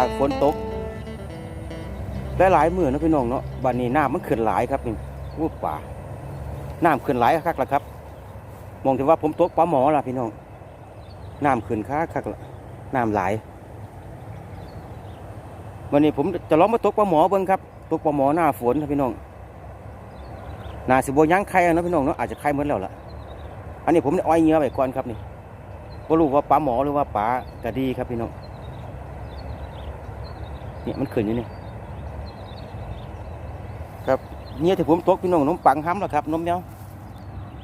จากฝนตกได้หลายมือนะพี่น้องเนาะบันนี้น้ำมันขึ้นหลายครับนี่วูบป่าน้ำขึ้นหลายคักละครับ มองถึงว่าผมตกปลาหมอละพี่น้องน้ำขึ้นคักคักละน้ำหลายวันนี้ผมจะลองมาตกปลาหมอเบิ่งครับตกปลาหมอหน้าฝนนะพี่น้องนาสิบยั้งไข่นะพี่น้องเนาะอาจจะไข่เหมือนแล้วล่ะ อันนี้ผมอ้อยเงื้อไปก่อนครับนี่ก็รู้ว่าปลาหมอหรือว่าปลากระดีครับพี่น้อง เนี่ยมันขึ้นอยู่นี่ครับเนี่ยที่ผมตกพี่น้องนมปังห้ำแล้วครับนมเนี้ย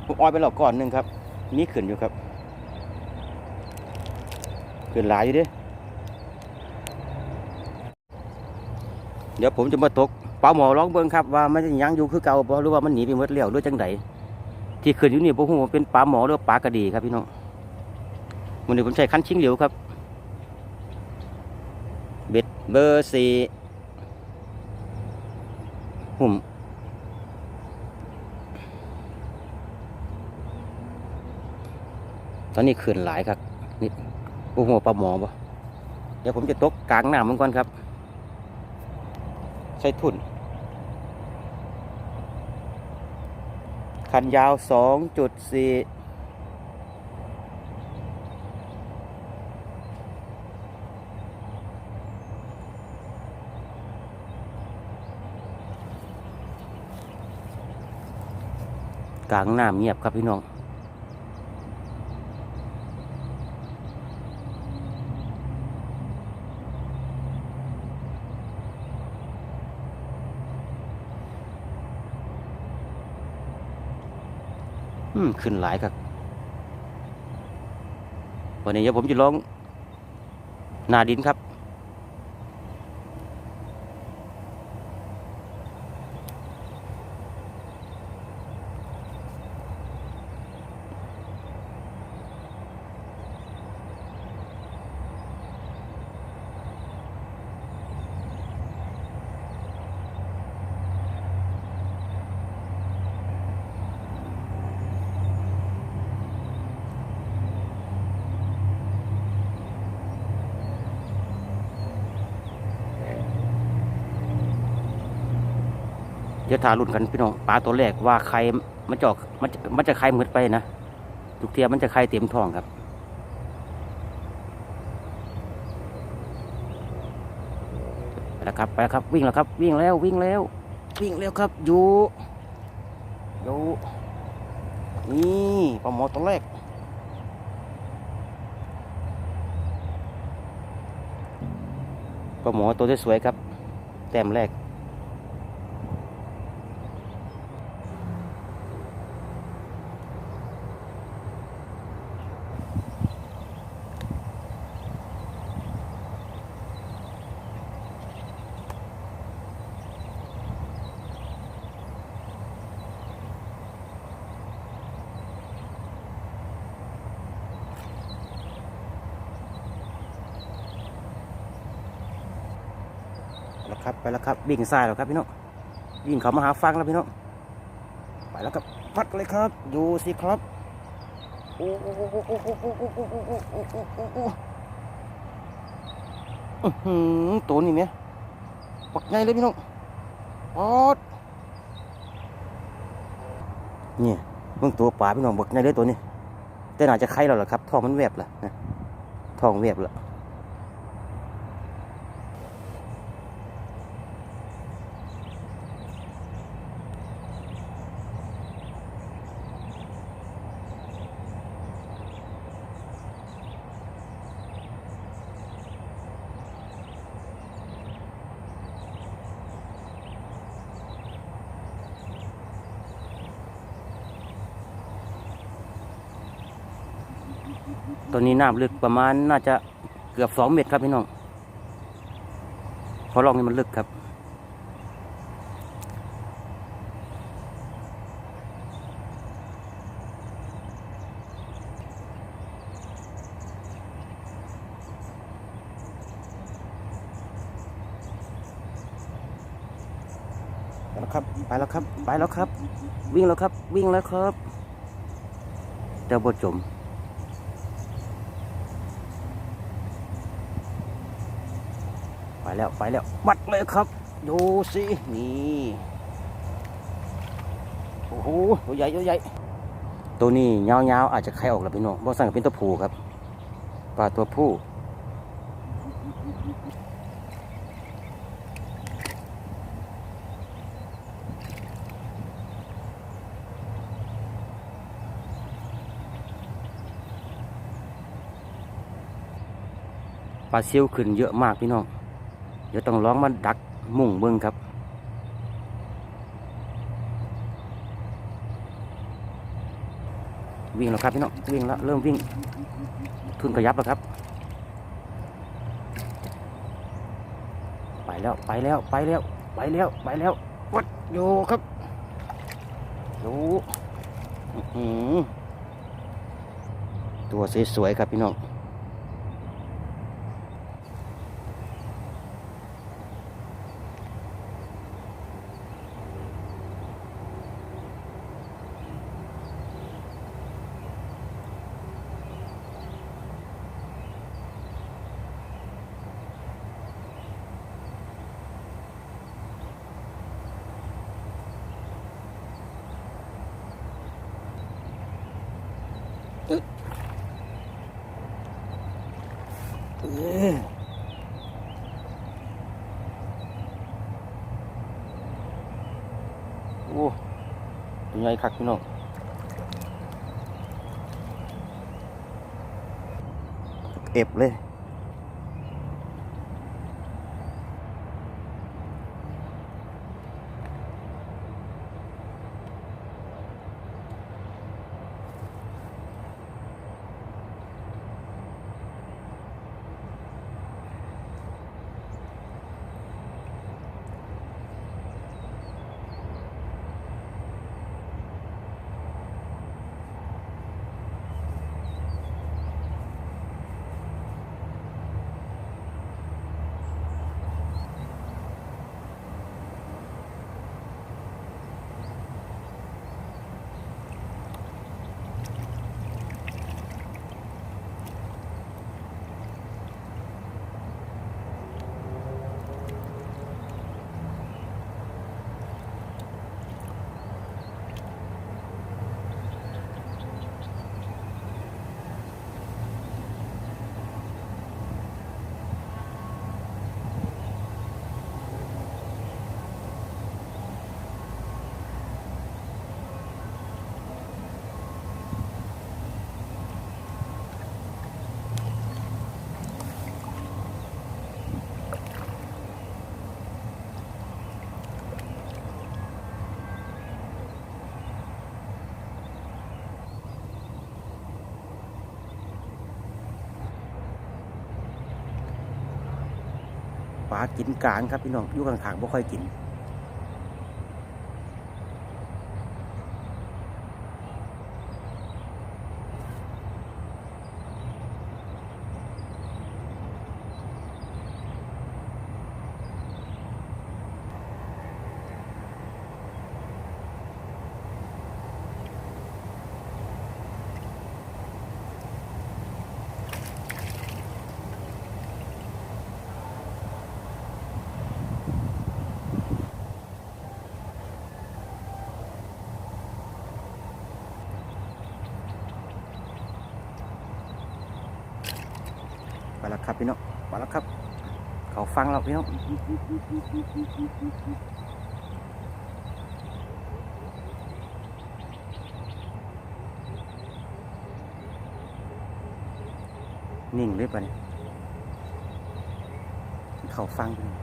ผมอ้อยไปแล้วก่อนหนึ่งครับ นี่ขึ้นอยู่ครับขึ้นหลายอยู่ด้เดี๋ยวผมจะมาตกปลาหมอร้องเบิ้งครับว่ามันจะยังอยู่คือเก่าหรือว่ามันหนีไปหมดแล้วหรือจังไดที่ขึ้นอยู่นี่ผมว่าเป็นปลาหมอหรือปลากระดีครับพี่น้องวันนี้ผมใช้คันชิงเหลียวครับ เบอร์สี่หุ่มตอนนี้ขึ้นหลายครับนี่โอ้โหปลาหมอปะเดี๋ยวผมจะตกกลางน้ำมันก่อนครับ ใช้ทุ่น คันยาว 2.4 กลางน้ำเงียบครับพี่น้องอืมขึ้นหลายครับวันนี้เดี๋ยวผมจะลองนาดินครับ เดี๋ยวทารุ่นกันพี่น้องปลาตัวแรกว่าใครมันจออกมันจะมันจะใครมืดไปนะทุกเทียมันจะใครเต็มท้องครับไปแล้วครับไปแล้วครับวิ่งแล้วครับ วิ่งแล้ววิ่งแล้ว วิ่งแล้วครับอยู่อยู่นี่ปลาหมอตัวแรกปลาหมอตัวที่สวยครับ แต้มแรก ครับไปแล้วครับบิ่งซ้ายแล้วครับพี่น้องวิ่งเขามาหาฟังแล้วพี่น้องไปแล้วครับพัดเลยครับดูสิครับโอ้โหตัวนี่เนี่หปักใหญ่เลยพี่น้องปอดหนี่ยหบื้องตัหป่าพี่น้องปักใหญ่หลยตัหนี้หต่น่หจะไข่เราแหละครับท้องมันหวบละหะท้องแหบละ ตัวนี้น้ำลึกประมาณน่าจะเกือบสองเมตรครับพี่น้องเพราะร่องนี้มันลึกครับไปแล้วครับไปแล้วครับ ไปแล้วครับ วิ่งแล้วครับ วิ่งแล้วครับเจ้าบทจม ไป ไปแล้วไปแล้ววัดเลยครับ ดูสินี่โอ้โหตัวใหญ่ตัวใหญ่ตัวนี้ยาวๆอาจจะไข่ออกแล้วพี่น้องบ่สั่งเป็นตัวผู้ครับปลาตัวผู้ปลาเซิวขึ้นเยอะมากพี่น้อง เดี๋ยวต้องร้องมาดักมุ่งเบิ้งครับ วิ่งแล้วครับพี่น้องวิ่งแล้วเริ่มวิ่งทุนกระยับแล้วครับ ไปแล้วไปแล้วไปแล้วไปแล้วไปแล้ววัดโยครับโยตัวสวยๆครับพี่น้อง โอ้ยังไงคักพี่น้องเอฟเลย ปลากินกลางครับพี่น้องอยู่ข้างๆบ่ค่อยกิน แล้วครับพี่น้องไปแล้วครับ เขาฟังเราพี่น้องนิ่งเลยปะเนี่ยเขาฟังน้อง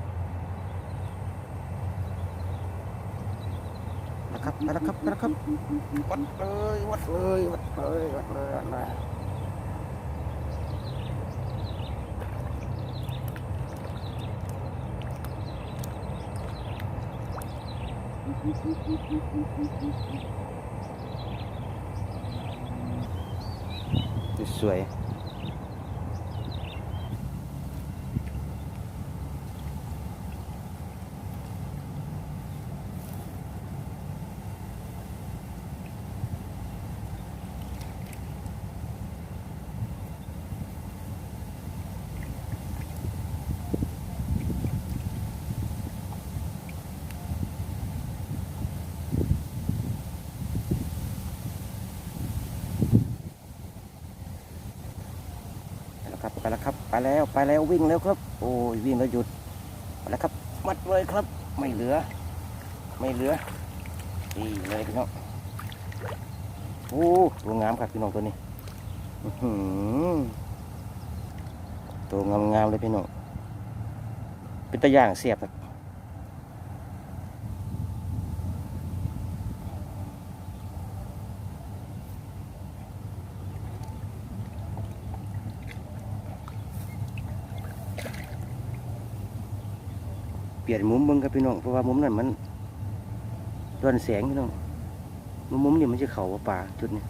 นะครับไปแล้วครับไปแล้วครับวัดเลยวัดเลยวัดเลยวัดเลยวัดเลย สวย ไปแล้วไปแล้ววิ่งแล้วครับ โอ้ยวิ่งแล้วหยุดไปแล้วครับ มัดเลยครับ ไม่เหลือ ไม่เหลือดีเลยพี่น้องโอ้ตัวงามครับพี่น้องตัวนี้ตัวงามๆเลยพี่น้องเป็นตะย่างเสียบครับ เปลี่ยนมุมบังครับพี่น้องเพราะว่ามุมนั้นมันโดนแสงพี่น้องมุมมุมนี่มันจะเข่าป่าจุดนี้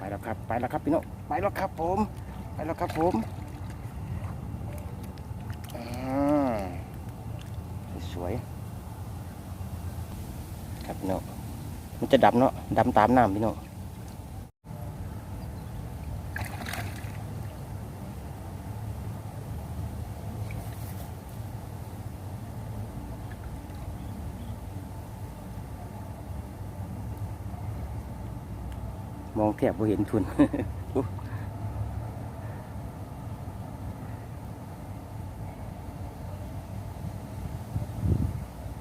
ไป แล้วครับ ไปแล้วครับพี่น้องไปแล้วครับผม ไปแล้วครับผมอ่าสวย ครับพี่น้องมันจะดำเนาะดำตามน้ำพี่น้อง มองแทบบ่เห็นทุน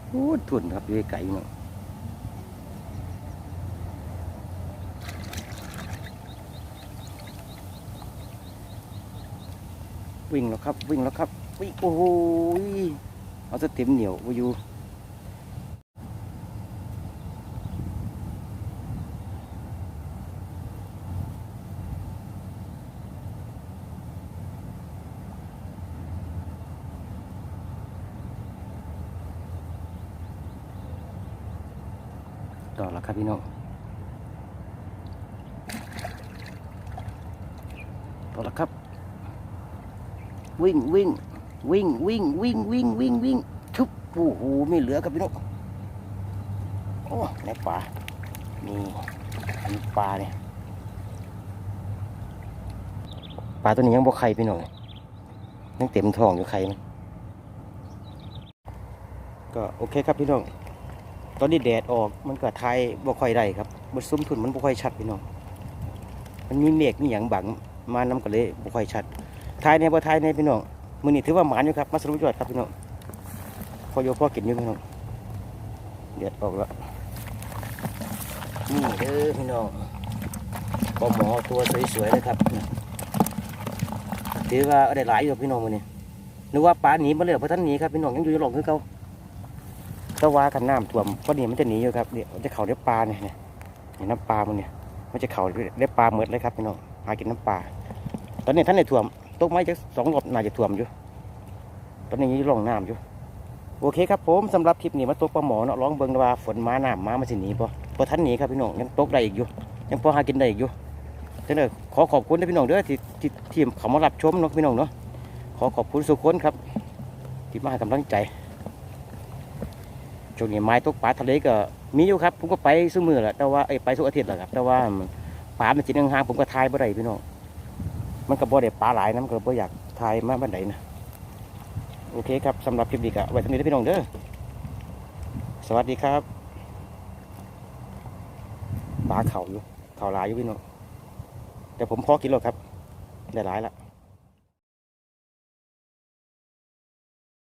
โอ้ทุนครับอยู่ไกลเนาะวิ่งแล้วครับ วิ่งแล้วครับวิ่งโอ้โหยเอาสเต็มเหนียวไปอยู่ ครับพี่น้องต่อล้วครับ วิ่งวิ่งวิ่งวิ่งวิ่งวิ่งวิ่งวิ่งทุบโอ้โหไม่เหลือครับพี่น้องโอ้ในป่านี่มีปลาเนี่ยปลาตัวนี้ยังบ่ไข่พี่น้องยังเต็มท้องอยู่ไข่มันก็โอเคครับพี่น้อง ตอนนี้แดดออกมันก็ทายบ่ค่อยได้ครับบนซุ้มทุนมันบ่ค่อยชัดพี่น้องมันมีเมฆมีหยังบังมานํกันเลยบ่ค่อยชัดทายในบ่ทายในพี่น้องมื้อนี้ถือว่าหมานอยู่ครับมาสรุปยอดครับพี่น้องพอโยพอกินอยู่พี่น้องแดดออกแล้วนี่เด้อพี่น้องปลาหมอตัวสวยๆเลยครับถือว่าได้หลายอยู่พี่น้องมื้อนี้นึกว่าปลาหนีมาเลยเพราะท่านหนีครับพี่น้องยังอยู่ในหลงคือเก่า ก็ว่ากันน้ำท่วมก็นี่มันจะหนีอยู่ครับเนี่ยมันจะเข่าได้ปลาเนี่ยเนี่ยน้ำปลามันเนี่ยมันจะเข่าได้ปลาเมือดเลยครับพี่น้องหากินน้ำปลาตอนนี้ท่านในท่วมตกไม้จะสองรอบน่าจะท่วมอยู่ ตอนนี้ยังร่องน้ำอยู่โอเคครับผมสำหรับคลิปนี้มาตกปลาหมอเนาะร้องเบิงว่าฝนมาน้ำมามันสิหนีป่พอท่านหนีครับพี่น้องยังตกได้อีกอยู่ ยังพอหากินได้อีกอยู่ฉะนั้นขอขอบคุณนะพี่น้องเด้อที่ที่ที่เขามารับชมเนาะพี่น้องเนาะขอขอบคุณสุขคนครับที่มาให้กำลังใจ ช่วงนี้ไม้ตกปลาทะเลก็มีอยู่ครับ ผมก็ไปซื้อมือแหละแต่ว่าเอ้ไปทุกอาทิตย์แหละครับ แต่ว่าปลามันจินห่างผมก็ทายบ่ได้พี่น้องมันก็บ่ได้ปลาหลายนะมันก็บ่อยากทายมากบันไดนะโอเคครับสำหรับคลิปนี้ก็ไว้เท่านี้เด้อพี่น้องเด้อสวัสดีครับปลาเข่าอยู่เข่าหลายอยู่พี่น้องแต่ผมพอกินแล้วครับได้หลายละ